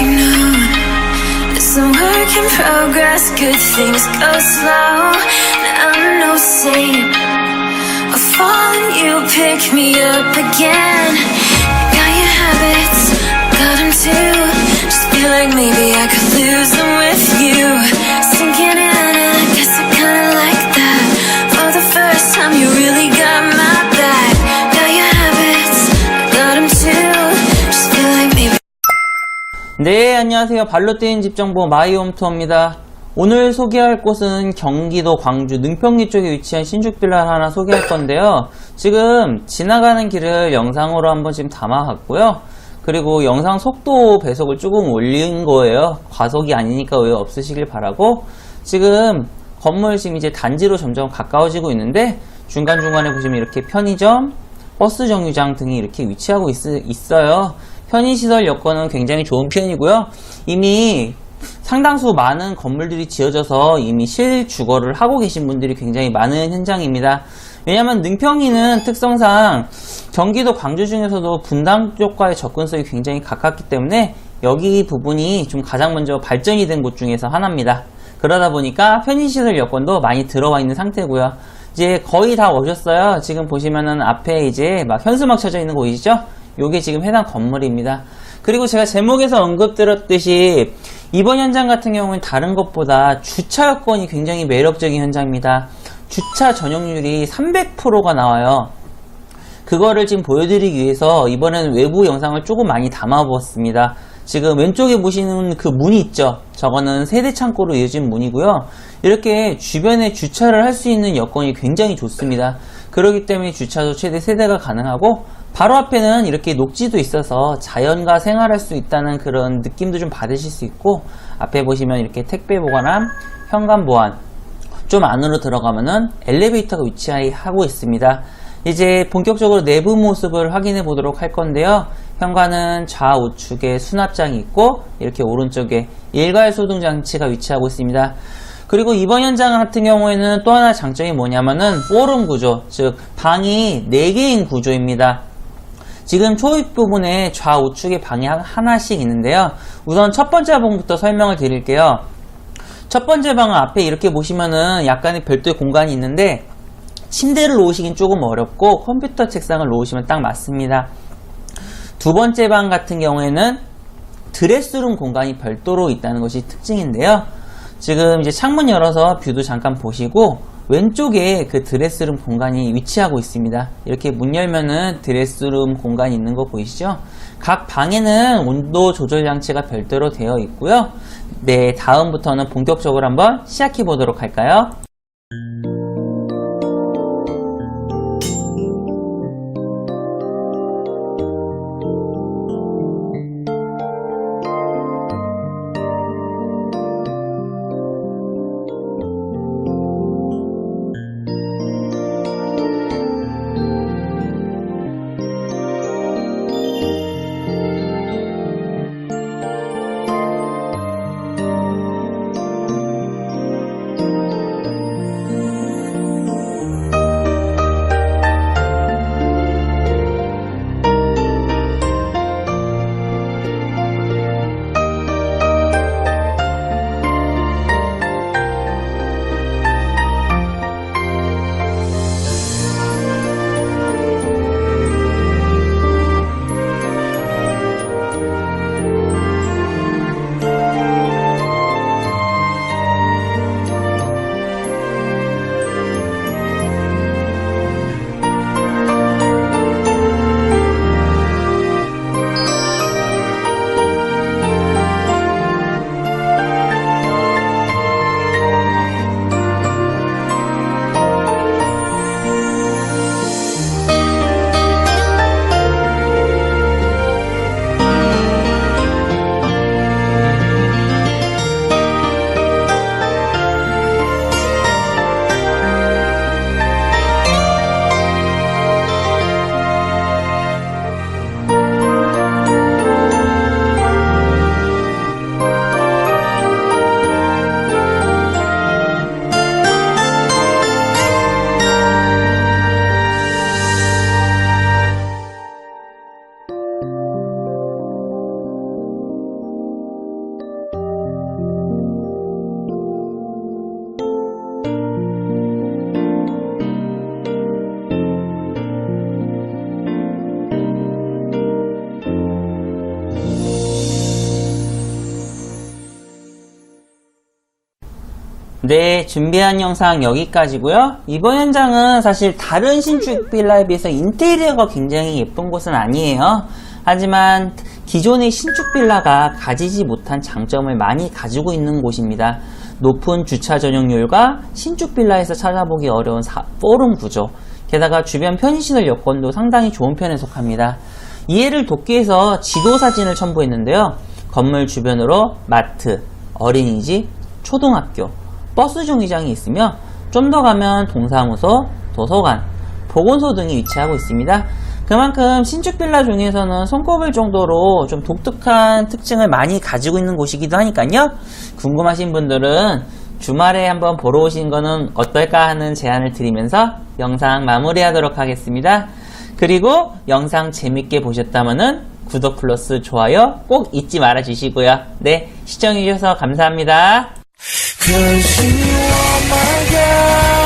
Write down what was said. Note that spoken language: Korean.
afternoon. It's a work in progress, good things go slow. I'm no saint. I fall and you pick me up again. 네, 안녕하세요. 발로 뛰는 집 정보 마이홈투어입니다. 오늘 소개할 곳은 경기도 광주 능평리 쪽에 위치한 신축 빌라 하나 소개할 건데요. 지금 지나가는 길을 영상으로 한번 지금 담아봤고요. 그리고 영상 속도 배속을 조금 올린 거예요. 과속이 아니니까 오해 없으시길 바라고. 지금 건물 지금 이제 단지로 점점 가까워지고 있는데 중간중간에 보시면 이렇게 편의점, 버스 정류장 등이 이렇게 위치하고 있, 어요 편의시설 여건은 굉장히 좋은 편이고요. 이미 상당수 많은 건물들이 지어져서 이미 실주거를 하고 계신 분들이 굉장히 많은 현장입니다. 왜냐하면 능평이는 특성상 경기도 광주 중에서도 분당 쪽과의 접근성이 굉장히 가깝기 때문에 여기 부분이 좀 가장 먼저 발전이 된 곳 중에서 하나입니다. 그러다 보니까 편의시설 여건도 많이 들어와 있는 상태고요. 이제 거의 다 오셨어요. 지금 보시면은 앞에 이제 막 현수막 쳐져 있는 거 보이시죠? 요게 지금 해당 건물입니다. 그리고 제가 제목에서 언급드렸듯이 이번 현장 같은 경우는 다른 것보다 주차 여건이 굉장히 매력적인 현장입니다. 주차 전용률이 300%가 나와요. 그거를 지금 보여드리기 위해서 이번에는 외부 영상을 조금 많이 담아보았습니다. 지금 왼쪽에 보시는 그 문이 있죠? 저거는 세대 창고로 이어진 문이고요. 이렇게 주변에 주차를 할 수 있는 여건이 굉장히 좋습니다. 그렇기 때문에 주차도 최대 세대가 가능하고 바로 앞에는 이렇게 녹지도 있어서 자연과 생활할 수 있다는 그런 느낌도 좀 받으실 수 있고 앞에 보시면 이렇게 택배 보관함, 현관 보안, 좀 안으로 들어가면은 엘리베이터가 위치하고 있습니다. 이제 본격적으로 내부 모습을 확인해 보도록 할 건데요. 현관은 좌우측에 수납장이 있고 이렇게 오른쪽에 일괄 소등 장치가 위치하고 있습니다. 그리고 이번 현장 같은 경우에는 또 하나 장점이 뭐냐면은 포럼 구조, 즉 방이 4개인 구조입니다. 지금 초입 부분에 좌우측에 방이 하나씩 있는데요. 우선 첫 번째 방부터 설명을 드릴게요. 첫 번째 방은 앞에 이렇게 보시면은 약간의 별도의 공간이 있는데 침대를 놓으시긴 조금 어렵고 컴퓨터 책상을 놓으시면 딱 맞습니다. 두 번째 방 같은 경우에는 드레스룸 공간이 별도로 있다는 것이 특징인데요. 지금 이제 창문 열어서 뷰도 잠깐 보시고 왼쪽에 그 드레스룸 공간이 위치하고 있습니다. 이렇게 문 열면은 드레스룸 공간이 있는 거 보이시죠? 각 방에는 온도 조절 장치가 별도로 되어 있고요. 네, 다음부터는 본격적으로 한번 시작해 보도록 할까요? 네, 준비한 영상 여기까지고요. 이번 현장은 사실 다른 신축 빌라에 비해서 인테리어가 굉장히 예쁜 곳은 아니에요. 하지만 기존의 신축 빌라가 가지지 못한 장점을 많이 가지고 있는 곳입니다. 높은 주차 전용률과 신축 빌라에서 찾아보기 어려운 사- 포rum 구조, 게다가 주변 편의시설 여건도 상당히 좋은 편에 속합니다. 이해를 돕기 위해서 지도 사진을 첨부했는데요. 건물 주변으로 마트, 어린이집, 초등학교, 버스 정류장이 있으며 좀 더 가면 동사무소, 도서관, 보건소 등이 위치하고 있습니다. 그만큼 신축 빌라 중에서는 손꼽을 정도로 좀 독특한 특징을 많이 가지고 있는 곳이기도 하니까요. 궁금하신 분들은 주말에 한번 보러 오신 거는 어떨까 하는 제안을 드리면서 영상 마무리하도록 하겠습니다. 그리고 영상 재밌게 보셨다면 구독 플러스 좋아요 꼭 잊지 말아 주시고요. 네, 시청해주셔서 감사합니다. Cause you are my girl